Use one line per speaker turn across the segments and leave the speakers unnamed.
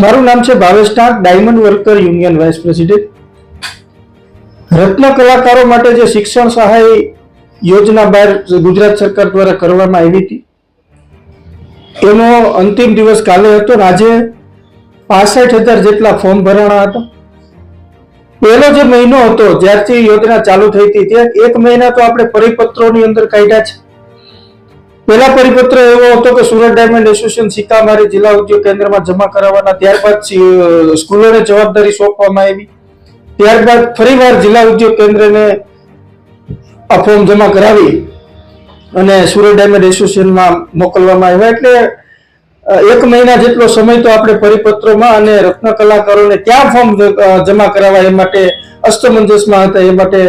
મારું નામ છે Bhavesh Nath diamond worker, union vice president. રત્ન કલાકારો માટે જે શિક્ષણ સહાય યોજના બહાર ગુજરાત સરકાર દ્વારા કરવામાં આવી હતી, એનો અંતિમ દિવસ કાલે હતો આજે પાસઠ હજાર જેટલા ફોર્મ ભરાણા હતા. પહેલો જે મહિનો હતો, જ્યારથી યોજના ચાલુ થઈ હતી, ત્યાં એક મહિના તો આપણે પરિપત્રોની અંદર કાઢ્યા છે. પહેલા પરિપત્ર એવો હતો કે સુરત ડાયમંડ એસોસિએશન સીતામારી જિલ્લા ઉદ્યોગ કેન્દ્રમાં જમા કરાવવાના, ત્યારબાદ સ્કૂલોને જવાબદારી સોંપવામાં આવી. ત્યારબાદ ફરીવાર જિલ્લા ઉદ્યોગ કેન્દ્રને આ ફોર્મ જમા કરાવી અને સુરત ડાયમંડ એસોસિએશનમાં મોકલવામાં આવ્યા. એટલે એક મહિના જેટલો સમય તો આપણે પરિપત્રોમાં અને રત્ન કલાકારોને ક્યાં ફોર્મ જમા કરાવવા એ માટે અસ્તમંજસમાં હતા. એ માટે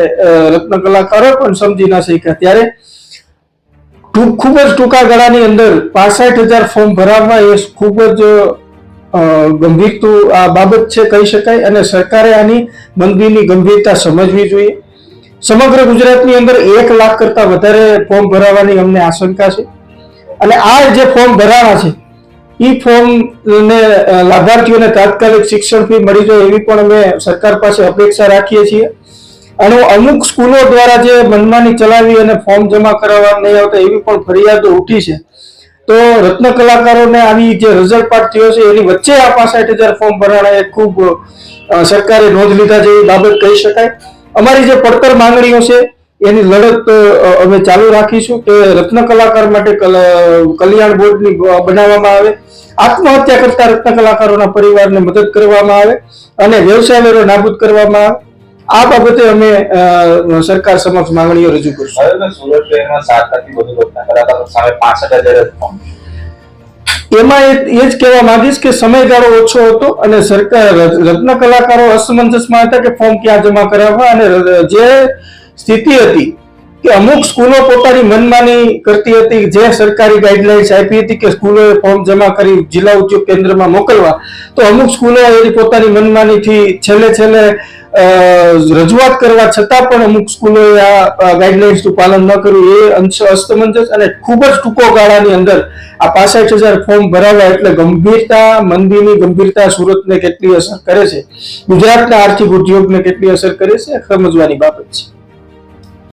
રત્ન કલાકારો પણ સમજી ના શક્યા. ત્યારે ટૂંક ખૂબ જ ટૂંકા ગાળાની અંદર પાસઠ હજાર ફોર્મ ભરાવવા એ ખૂબ જ અ, ગંભીરતું આ બાબત છે કહી શકાય અને સરકારે આની મંદીની ગંભીરતા સમજવી જોઈએ. સમગ્ર ગુજરાતની અંદર એક લાખ કરતા વધારે ફોર્મ ભરાવાની અમને આશંકા છે. અને આ જે ફોર્મ ભરાવા છે એ ફોર્મ ને લાભાર્થીઓને તાત્કાલિક શિક્ષણ ફી મળી જાય એવી પણ અમે સરકાર પાસે અપેક્ષા રાખીએ છીએ. અને અમુક સ્કૂલો દ્વારા જે મનમાની ચલાવી અને ફોર્મ જમા કરાવવા નહીં આવતા એવી પણ ફરિયાદો ઉઠી છે. તો રત્ન કલાકારોને આવી જે રિઝલ્ટ પાર્ટ થયો છે, એની વચ્ચે આ પાસઠ હજાર ફોર્મ ભરાણા એ ખૂબ સરકારે નોંધ લીધા જેવી બાબત કહી શકાય. અમારી જે પડતર માંગણીઓ છે, એની લડત અમે ચાલુ રાખીશું કે રત્ન કલાકાર માટે કલ- કલ્યાણ બોર્ડની બનાવવામાં આવે. આત્મહત્યા કરતા રત્ન કલાકારોના પરિવારને મદદ કરવામાં આવે અને વ્યવસાય વેરો નાબૂદ કરવામાં આવે. આ બાબતે અમે સરકાર સમક્ષ માંગણીઓ રજૂ કરશું.
સુરત શહેરમાં સાત લાખથી વધુ લોકોના કલાકારો સામે પાસઠ હજાર
એમાં એ એ જ કહેવા માંગીશ કે સમયગાળો ઓછો હતો અને સરકાર રત્ન કલાકારો અસમંજસમાં હતા કે ફોર્મ ક્યાં જમા કરાવવા અને જે સ્થિતિ હતી કે અમુક સ્કૂલો પોતાની મનમાની કરતી હતી, જે સરકારી ગાઈડલાઇન્સ આપી હતી કે સ્કૂલોએ ફોર્મ જમા કરી જિલ્લા ઉદ્યોગ કેન્દ્રમાં મોકલવા. તો અમુક સ્કૂલો એની પોતાની મનમાનીથી છેલ્લે છેલ્લે રજૂઆત કરવા છતાં પણ અમુક સ્કૂલોએ આ ગાઈડલાઇન્સનું પાલન ન કર્યું. એ અંશ, અસ્તમંજસ અને ખૂબ જ ટૂંકો ગાળાની અંદર આ પાસઠ હજાર ફોર્મ ભરાવા એટલે ગંભીરતા, મંદીની ગંભીરતા સુરતને કેટલી અસર કરે છે? ગુજરાતના આર્થિક ઉદ્યોગને કેટલી અસર કરે છે? સમજવાની બાબત છે.